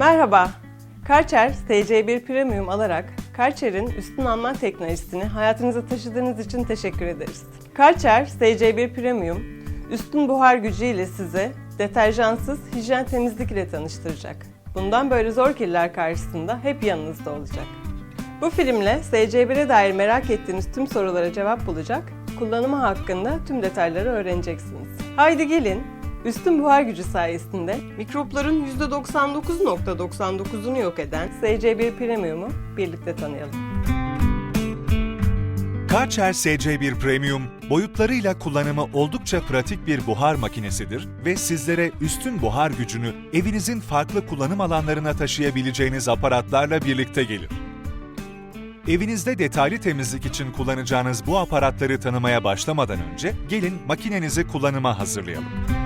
Merhaba, Karcher SC1 Premium alarak Karcher'in üstün alman teknolojisini hayatınıza taşıdığınız için teşekkür ederiz. Karcher SC1 Premium, üstün buhar gücüyle size deterjansız hijyen temizlik ile tanıştıracak. Bundan böyle zor kirler karşısında hep yanınızda olacak. Bu filmle SC1'e dair merak ettiğiniz tüm sorulara cevap bulacak, kullanımı hakkında tüm detayları öğreneceksiniz. Haydi gelin, üstün buhar gücü sayesinde mikropların %99.99'unu yok eden SC1 Premium'u birlikte tanıyalım. Karcher SC1 Premium, boyutlarıyla kullanımı oldukça pratik bir buhar makinesidir ve sizlere üstün buhar gücünü evinizin farklı kullanım alanlarına taşıyabileceğiniz aparatlarla birlikte gelir. Evinizde detaylı temizlik için kullanacağınız bu aparatları tanımaya başlamadan önce gelin makinenizi kullanıma hazırlayalım.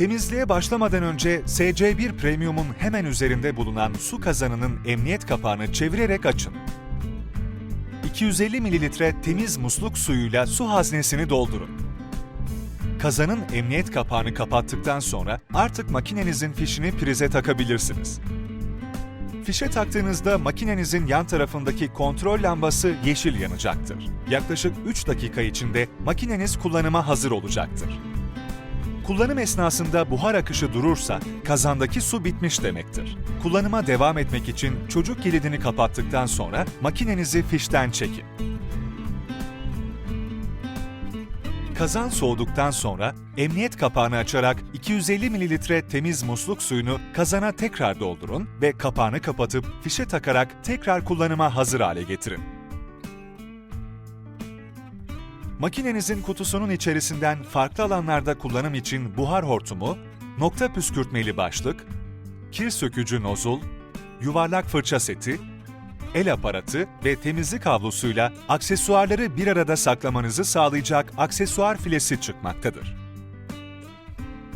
Temizliğe başlamadan önce SC1 Premium'un hemen üzerinde bulunan su kazanının emniyet kapağını çevirerek açın. 250 mililitre temiz musluk suyuyla su haznesini doldurun. Kazanın emniyet kapağını kapattıktan sonra artık makinenizin fişini prize takabilirsiniz. Fişe taktığınızda makinenizin yan tarafındaki kontrol lambası yeşil yanacaktır. Yaklaşık 3 dakika içinde makineniz kullanıma hazır olacaktır. Kullanım esnasında buhar akışı durursa kazandaki su bitmiş demektir. Kullanıma devam etmek için çocuk kilidini kapattıktan sonra makinenizi fişten çekin. Kazan soğuduktan sonra emniyet kapağını açarak 250 mililitre temiz musluk suyunu kazana tekrar doldurun ve kapağını kapatıp fişe takarak tekrar kullanıma hazır hale getirin. Makinenizin kutusunun içerisinden farklı alanlarda kullanım için buhar hortumu, nokta püskürtmeli başlık, kir sökücü nozul, yuvarlak fırça seti, el aparatı ve temizlik havlusuyla aksesuarları bir arada saklamanızı sağlayacak aksesuar filesi çıkmaktadır.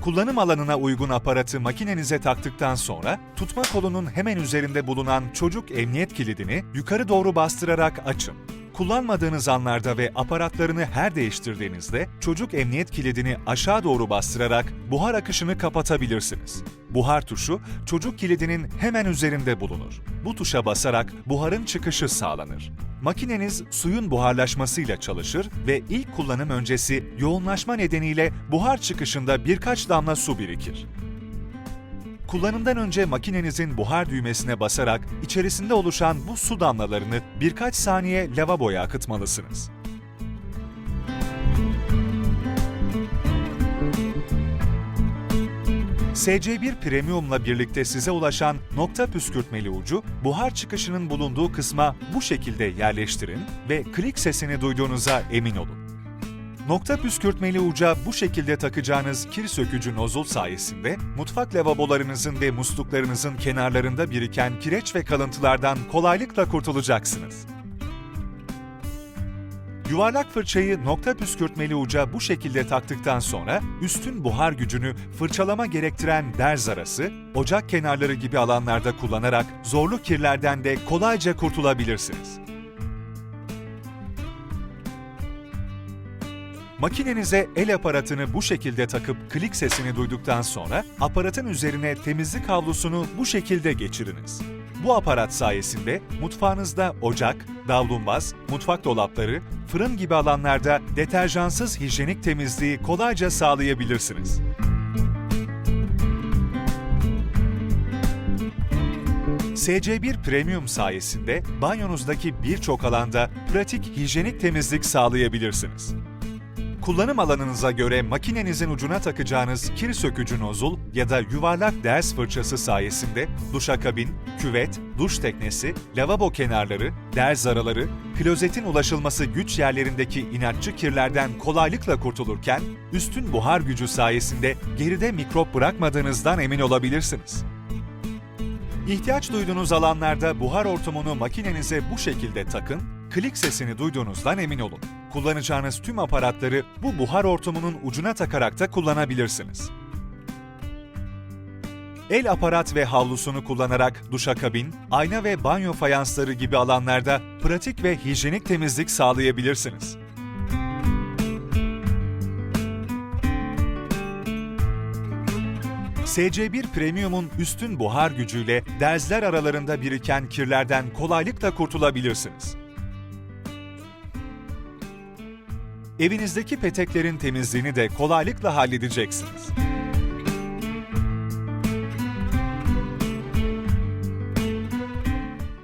Kullanım alanına uygun aparatı makinenize taktıktan sonra tutma kolunun hemen üzerinde bulunan çocuk emniyet kilidini yukarı doğru bastırarak açın. Kullanmadığınız anlarda ve aparatlarını her değiştirdiğinizde çocuk emniyet kilidini aşağı doğru bastırarak buhar akışını kapatabilirsiniz. Buhar tuşu çocuk kilidinin hemen üzerinde bulunur. Bu tuşa basarak buharın çıkışı sağlanır. Makineniz suyun buharlaşmasıyla çalışır ve ilk kullanım öncesi yoğunlaşma nedeniyle buhar çıkışında birkaç damla su birikir. Kullanımdan önce makinenizin buhar düğmesine basarak içerisinde oluşan bu su damlalarını birkaç saniye lavaboya akıtmalısınız. SC1 Premium'la birlikte size ulaşan nokta püskürtmeli ucu, buhar çıkışının bulunduğu kısma bu şekilde yerleştirin ve klik sesini duyduğunuza emin olun. Nokta püskürtmeli uca bu şekilde takacağınız kir sökücü nozul sayesinde mutfak lavabolarınızın ve musluklarınızın kenarlarında biriken kireç ve kalıntılardan kolaylıkla kurtulacaksınız. Yuvarlak fırçayı nokta püskürtmeli uca bu şekilde taktıktan sonra üstün buhar gücünü fırçalama gerektiren derz arası, ocak kenarları gibi alanlarda kullanarak zorlu kirlerden de kolayca kurtulabilirsiniz. Makinenize el aparatını bu şekilde takıp klik sesini duyduktan sonra aparatın üzerine temizlik havlusunu bu şekilde geçiriniz. Bu aparat sayesinde mutfağınızda ocak, davlumbaz, mutfak dolapları, fırın gibi alanlarda deterjansız hijyenik temizliği kolayca sağlayabilirsiniz. SC1 Premium sayesinde banyonuzdaki birçok alanda pratik hijyenik temizlik sağlayabilirsiniz. Kullanım alanınıza göre makinenizin ucuna takacağınız kir sökücü nozul ya da yuvarlak ders fırçası sayesinde duşakabin, küvet, duş teknesi, lavabo kenarları, derz araları, klozetin ulaşılması güç yerlerindeki inatçı kirlerden kolaylıkla kurtulurken, üstün buhar gücü sayesinde geride mikrop bırakmadığınızdan emin olabilirsiniz. İhtiyaç duyduğunuz alanlarda buhar hortumunu makinenize bu şekilde takın, klik sesini duyduğunuzdan emin olun. Kullanacağınız tüm aparatları bu buhar hortumunun ucuna takarak da kullanabilirsiniz. El aparat ve havlusunu kullanarak duşakabin, ayna ve banyo fayansları gibi alanlarda pratik ve hijyenik temizlik sağlayabilirsiniz. SC1 Premium'un üstün buhar gücüyle derzler aralarında biriken kirlerden kolaylıkla kurtulabilirsiniz. Evinizdeki peteklerin temizliğini de kolaylıkla halledeceksiniz.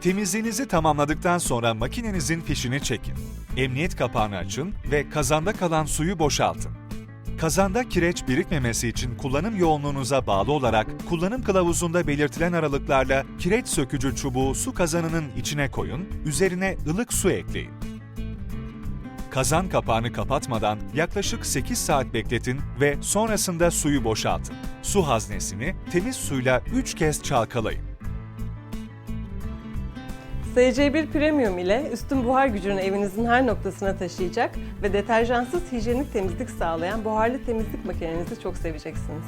Temizliğinizi tamamladıktan sonra makinenizin fişini çekin. Emniyet kapağını açın ve kazanda kalan suyu boşaltın. Kazanda kireç birikmemesi için kullanım yoğunluğunuza bağlı olarak kullanım kılavuzunda belirtilen aralıklarla kireç sökücü çubuğu su kazanının içine koyun, üzerine ılık su ekleyin. Kazan kapağını kapatmadan yaklaşık 8 saat bekletin ve sonrasında suyu boşaltın. Su haznesini temiz suyla 3 kez çalkalayın. SC1 Premium ile üstün buhar gücünü evinizin her noktasına taşıyacak ve deterjansız hijyenik temizlik sağlayan buharlı temizlik makinenizi çok seveceksiniz.